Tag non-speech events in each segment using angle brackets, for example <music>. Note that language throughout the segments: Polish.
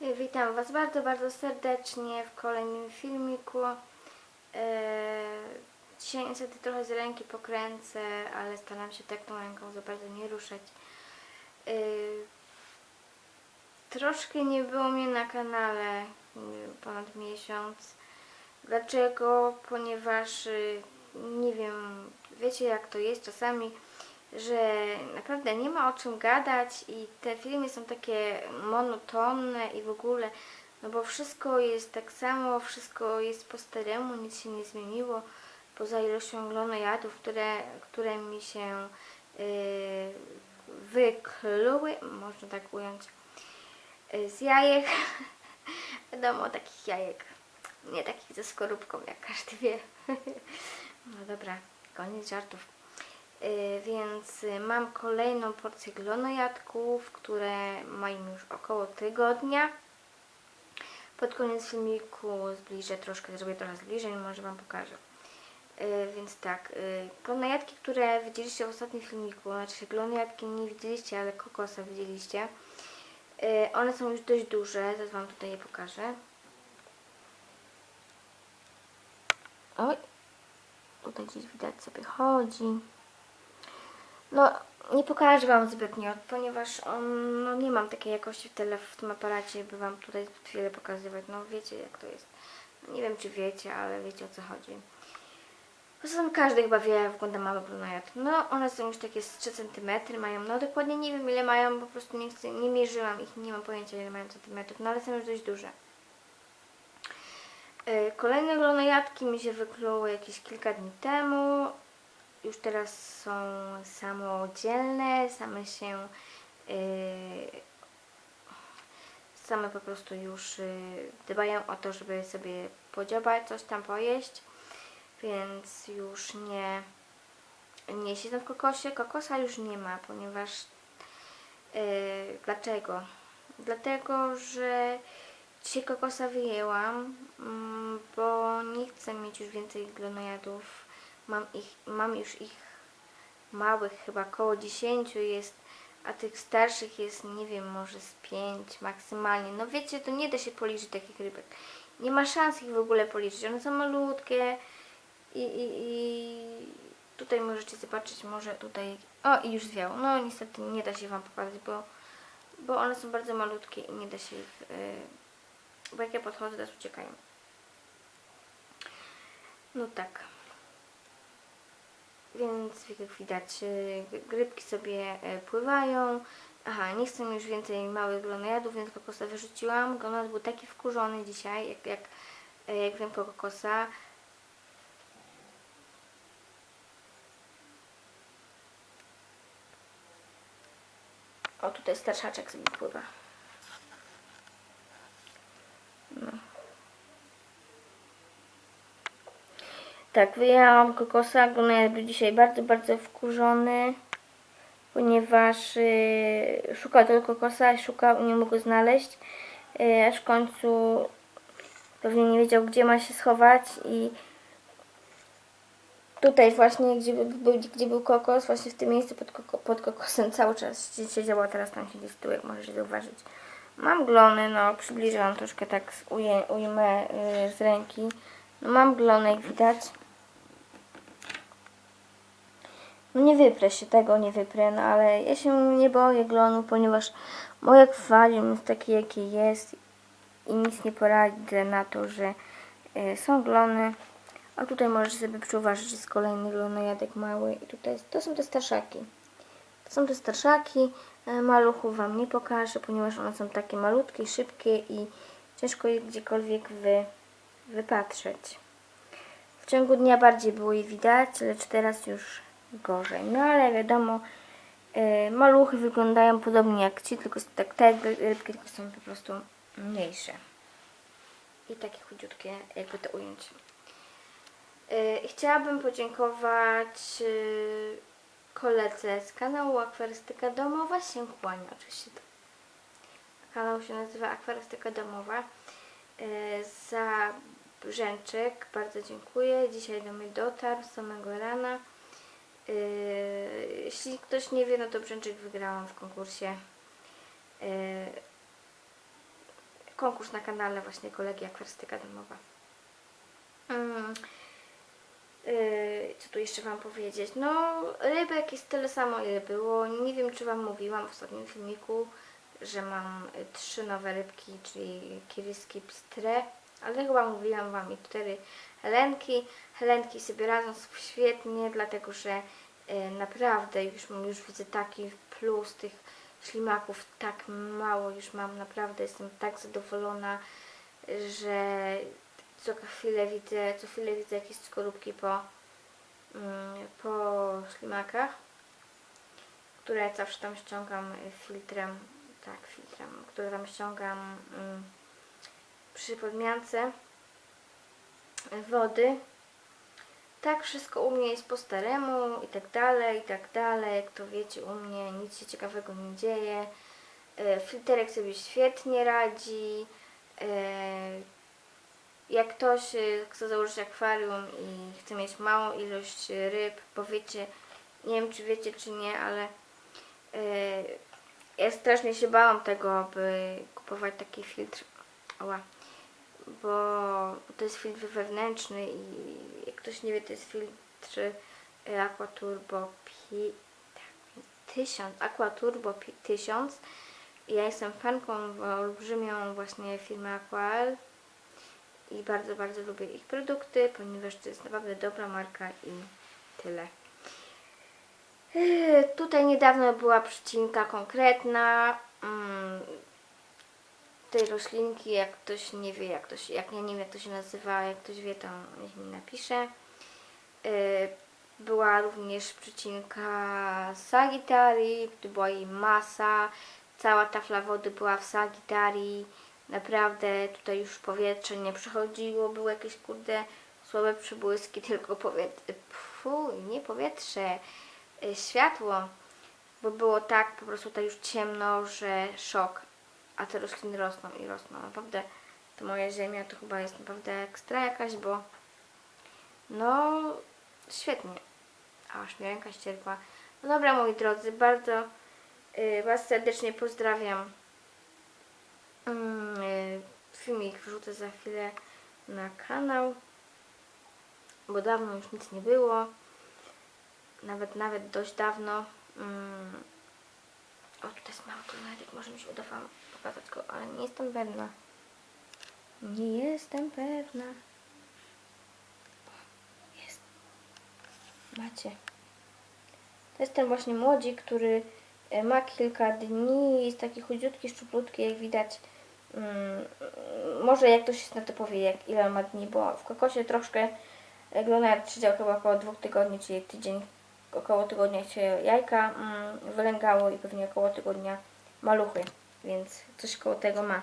Witam Was bardzo, bardzo serdecznie w kolejnym filmiku. Eee, Dzisiaj niestety trochę z ręki pokręcę, ale staram się tak tą ręką za bardzo nie ruszać. Eee, Troszkę nie było mnie na kanale y, ponad miesiąc. Dlaczego? Ponieważ nie wiem, wiecie jak to jest czasami, że naprawdę nie ma o czym gadać i te filmy są takie monotonne i w ogóle, no bo wszystko jest tak samo, wszystko jest po staremu, nic się nie zmieniło, poza ilością glonojadów, które, które mi się yy, wykluły, można tak ująć, yy, z jajek. <laughs> Wiadomo, takich jajek, nie takich ze skorupką, jak każdy wie. <laughs> no dobra, koniec żartów. Yy, więc y, mam kolejną porcję glonojadków, które mają już około tygodnia. Pod koniec filmiku zbliżę troszkę, zrobię trochę zbliżeń, może Wam pokażę. Yy, więc tak, glonojadki, które widzieliście w ostatnim filmiku, znaczy glonojadki nie widzieliście, ale kokosa widzieliście. One są już dość duże, zaraz Wam tutaj je pokażę. Oj, tutaj gdzieś widać sobie chodzi. No, nie pokażę Wam zbytnio, ponieważ on, no, nie mam takiej jakości w, tele, w tym aparacie, by Wam tutaj wiele pokazywać. No, wiecie jak to jest. Nie wiem, czy wiecie, ale wiecie o co chodzi. Poza tym każdy chyba wie, jak wygląda mały brunojad. No, one są już takie z 3 cm mają. No, dokładnie nie wiem, ile mają, po prostu nie, chcę, nie mierzyłam ich, nie mam pojęcia, ile mają centymetrów, no ale są już dość duże. Yy, Kolejne glonojadki mi się wykluły jakieś kilka dni temu już teraz są samodzielne, same się yy, same po prostu już yy, dbają o to, żeby sobie podziobać, coś tam pojeść, więc już nie nie siedzą w kokosie. Kokosa już nie ma, ponieważ yy, dlaczego? Dlatego, że dzisiaj kokosa wyjęłam, mm, bo nie chcę mieć już więcej glonojadów Mam, ich, mam już ich małych, chyba około 10 jest, a tych starszych jest, nie wiem, może z 5 maksymalnie. No wiecie, to nie da się policzyć takich rybek. Nie ma szans ich w ogóle policzyć. One są malutkie i, i, i tutaj możecie zobaczyć, może tutaj... O, i już zwiał. No niestety nie da się Wam pokazać, bo, bo one są bardzo malutkie i nie da się ich... Yy, bo jak ja podchodzę, teraz uciekają. No tak. Więc jak widać, y, grypki sobie e, pływają. Aha, nie chcę już więcej małych glonojadów, więc kokosa wyrzuciłam. Glonojad był taki wkurzony dzisiaj, jak, jak, e, jak wiem kokosa. O, tutaj starszaczek sobie pływa. Tak, wyjęłam kokosa, Gunnar był dzisiaj bardzo, bardzo wkurzony, ponieważ yy, szukał tego kokosa, szukał i nie mógł go znaleźć, yy, aż w końcu pewnie nie wiedział, gdzie ma się schować i tutaj właśnie, gdzie był, gdzie był kokos, właśnie w tym miejscu pod, koko, pod kokosem cały czas siedział, a teraz tam siedzi stół, jak możecie zauważyć. Mam glony, no przybliżyłam troszkę tak, uję, ujmę yy, z ręki. No mam glony, jak widać. No nie wyprę się tego, nie wyprę, no ale ja się nie boję glonu, ponieważ moje akwarium jest takie, jakie jest i nic nie poradzę na to, że y, są glony. A tutaj możecie sobie przyuważyć, że jest kolejny glonojadek mały i tutaj to są te starszaki. To są te starszaki, y, maluchów Wam nie pokażę, ponieważ one są takie malutkie, szybkie i ciężko je gdziekolwiek wy, wypatrzeć. W ciągu dnia bardziej było je widać, lecz teraz już gorzej. No ale wiadomo, yy, maluchy wyglądają podobnie jak ci, tylko tak, te rybki tylko są po prostu mniejsze. I takie chudziutkie, jakby to ująć. Yy, chciałabym podziękować yy, koledze z kanału Akwarystyka Domowa się kłania. Oczywiście. Kanał się nazywa Akwarystyka Domowa. Za brzęczyk bardzo dziękuję. Dzisiaj do mnie dotarł z samego rana. Yy, jeśli ktoś nie wie, no to Brzęczyk wygrałam w konkursie. Yy, konkurs na kanale właśnie kolegi Akwarystyka Domowa. Mm. Yy, co tu jeszcze Wam powiedzieć? No, rybek jest tyle samo, ile było. Nie wiem, czy Wam mówiłam w ostatnim filmiku, że mam trzy nowe rybki, czyli kiryski pstre, ale chyba mówiłam Wam i cztery helenki. Helenki sobie radzą świetnie, dlatego że y, naprawdę już, już widzę taki plus tych ślimaków, tak mało już mam, naprawdę jestem tak zadowolona, że co chwilę widzę, co chwilę widzę jakieś skorupki po, mm, po ślimakach, które zawsze tam ściągam filtrem, tak, filtrem, które tam ściągam mm, przy podmiance wody. Tak, wszystko u mnie jest po staremu i tak dalej, i tak dalej. Jak to wiecie, u mnie nic się ciekawego nie dzieje. E, Filterek sobie świetnie radzi. E, Jak ktoś chce założyć akwarium i chce mieć małą ilość ryb, bo wiecie, nie wiem czy wiecie czy nie, ale e, ja strasznie się bałam tego, by kupować taki filtr. Ała bo to jest filtr wewnętrzny i jak ktoś nie wie, to jest filtr y, Aqua Turbo Pi, tak, 1000, Aqua Turbo Pi, 1000. Ja jestem fanką olbrzymią właśnie firmy Aqual i bardzo, bardzo lubię ich produkty, ponieważ to jest naprawdę dobra marka i tyle. Yy, Tutaj niedawno była przycinka konkretna. Tej roślinki, jak ktoś nie wie, jak, to się, jak ja nie wiem, jak to się nazywa, jak ktoś wie, to niech mi napisze. Yy, Była również przycinka Sagittarii, gdy była jej masa, cała tafla wody była w Sagittarii, naprawdę tutaj już powietrze nie przechodziło, były jakieś kurde słabe przybłyski, <laughs> tylko powietrze, fu, nie powietrze, yy, światło, bo było tak po prostu tutaj już ciemno, że szok a te rośliny rosną i rosną. Naprawdę to moja ziemia to chyba jest naprawdę ekstra jakaś, bo no świetnie. Aż mi ręka ścierpła. No dobra moi drodzy, bardzo y, Was serdecznie pozdrawiam. Mm, y, filmik wrzucę za chwilę na kanał, bo dawno już nic nie było. Nawet, nawet dość dawno. Mm, o, tutaj jest mały tornadek, może mi się uda Wam pokazać go, ale nie jestem pewna. Nie jestem pewna. Jest. Macie. To jest ten właśnie młodzik, który e, ma kilka dni, jest taki chudziutki, szczuplutki, jak widać. Mm, może jak ktoś na to powie, jak ile ma dni, bo w kokosie troszkę Glonard siedział chyba około dwóch tygodni, czyli tydzień, około tygodnia się jajka mm, wylęgało i pewnie około tygodnia maluchy, więc coś koło tego ma.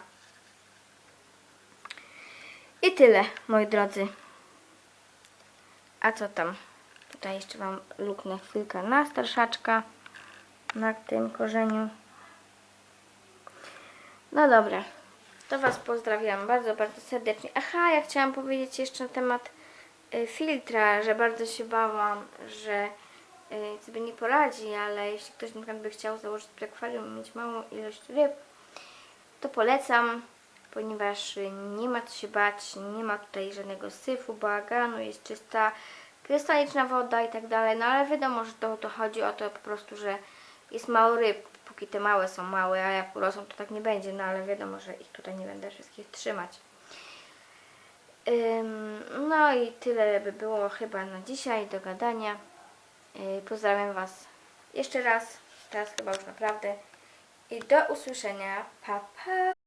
I tyle, moi drodzy. A co tam? Tutaj jeszcze Wam luknę chwilkę na starszaczka, na tym korzeniu. No dobra, to Was pozdrawiam bardzo, bardzo serdecznie. Aha, ja chciałam powiedzieć jeszcze na temat y, filtra, że bardzo się bałam, że sobie nie poradzi, ale jeśli ktoś na przykład by chciał założyć akwarium i mieć małą ilość ryb, to polecam, ponieważ y, nie ma co się bać, nie ma tutaj żadnego syfu, bałaganu, jest czysta krystaliczna woda i tak dalej, no ale wiadomo, że to, to chodzi o to po prostu, że jest mało ryb, póki te małe są małe, a jak urosną to tak nie będzie, no ale wiadomo, że ich tutaj nie będę wszystkich trzymać. Ym, no i tyle by było chyba na dzisiaj do gadania. Yy, pozdrawiam Was jeszcze raz, teraz chyba już naprawdę i do usłyszenia. Pa, pa!